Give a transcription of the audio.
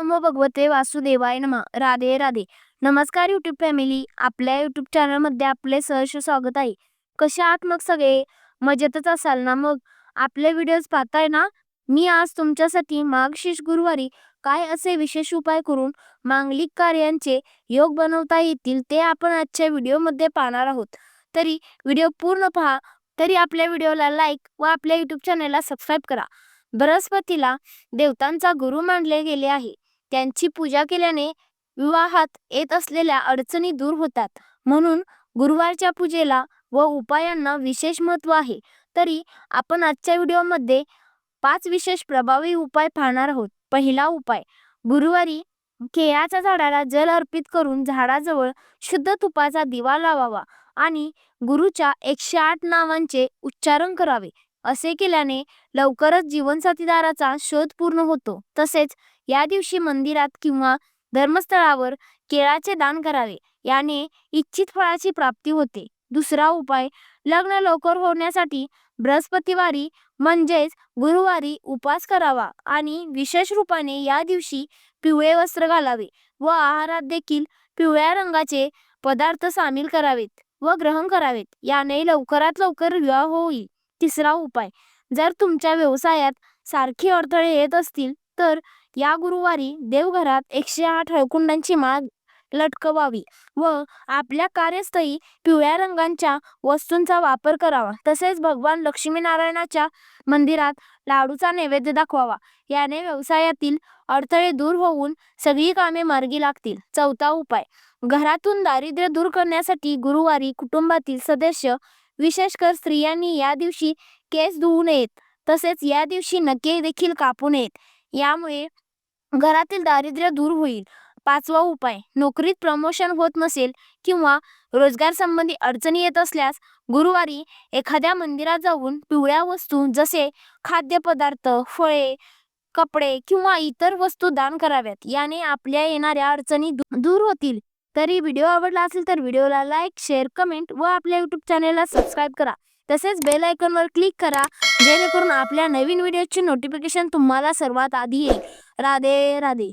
नमो भगवते वासुदेवाय नम. राधे राधे. नमस्कार युट्यूब फॅमिली आपल्या युट्यूब चॅनलमध्ये आपले सहर्ष स्वागत आहे. कसे आहात मग सगळे? मजेतच असाल ना मग? आपले व्हिडिओज पाहताय ना? मी आज तुमच्यासाठी मागशीष गुरुवारी काय असे विशेष उपाय करून मांगलिक कार्यांचे योग बनवता येतील ते आपण आजच्या व्हिडिओमध्ये पाहणार आहोत. तरी व्हिडिओ पूर्ण पहा. तरी आपल्या व्हिडिओला लाईक व आपल्या युट्यूब चॅनलला सबस्क्राईब करा. बृहस्पतीला देवतांचा गुरु मानले गेले आहे. त्यांची पूजा केल्याने विवाहात येत असलेल्या अडचणी दूर होतात. म्हणून गुरुवारच्या पूजेला व उपायांना विशेष महत्त्व आहे. तरी आपण आजच्या व्हिडिओमध्ये पाच विशेष प्रभावी उपाय पाहणार आहोत. पहिला उपाय गुरुवारी केळाच्या झाडाला जल अर्पित करून झाडाजवळ शुद्ध तुपाचा दिवा लावावा आणि गुरुच्या एकशे आठ नावांचे उच्चारण करावे. असे केल्याने लवकरच जीवनसाथीदाराचा शोध पूर्ण होतो. तसेच या दिवशी मंदिरात किंवा धर्मस्थळावर केळाचे दान करावे. याने इच्छित फळाची प्राप्ती होते. दुसरा उपाय लग्न लवकर होण्यासाठी बृहस्पतिवारी म्हणजेच गुरुवारी उपास करावा आणि विशेष रूपाने या दिवशी पिवळे वस्त्र घालावे व आहारात देखील पिवळ्या रंगाचे पदार्थ सामील करावेत व ग्रहण करावेत. याने लवकरात लवकर विवाह होईल. तिसरा उपाय जर तुमच्या व्यवसायात सारखी अडथळे येत असतील तर या गुरुवारी देवघरात एकशे आठ हळकुंडांची माळ लटकवावी व आपल्या कार्यस्थळी पिवळ्या रंगांच्या वस्तूंचा वापर करावा. तसेच भगवान लक्ष्मीनारायणाच्या मंदिरात लाडूचा नैवेद्य दाखवावा. याने व्यवसायातील अडथळे दूर होऊन सगळी कामे मार्गी लागतील. चौथा उपाय. घरातून दारिद्र्य दूर करण्यासाठी गुरुवारी कुटुंबातील सदस्य विशेषकर स्त्रियांनी या दिवशी केस धुवू नयेत. तसेच या दिवशी नके देखील कापू नयेत. यामुळे घरातील दारिद्र्य दूर होईल. पाचवा उपाय नोकरीत प्रमोशन होत नसेल किंवा रोजगार संबंधी अडचणी येत असल्यास गुरुवारी एखाद्या मंदिरात जाऊन पिवळ्या वस्तू जसे खाद्यपदार्थ फळे कपडे किंवा इतर वस्तू दान कराव्यात. याने आपल्या येणाऱ्या अडचणी दू- दूर होतील. तरी व्हिडिओ आवडला असेल तर व्हिडिओला लाईक शेअर कमेंट व आपल्या युट्यूब चॅनलला सबस्क्राईब करा. तसेच बेल आयकॉनवर क्लिक करा. जेणेकरून आपल्या नवीन व्हिडिओची नोटिफिकेशन तुम्हाला सर्वात आधी येईल. राधे राधे.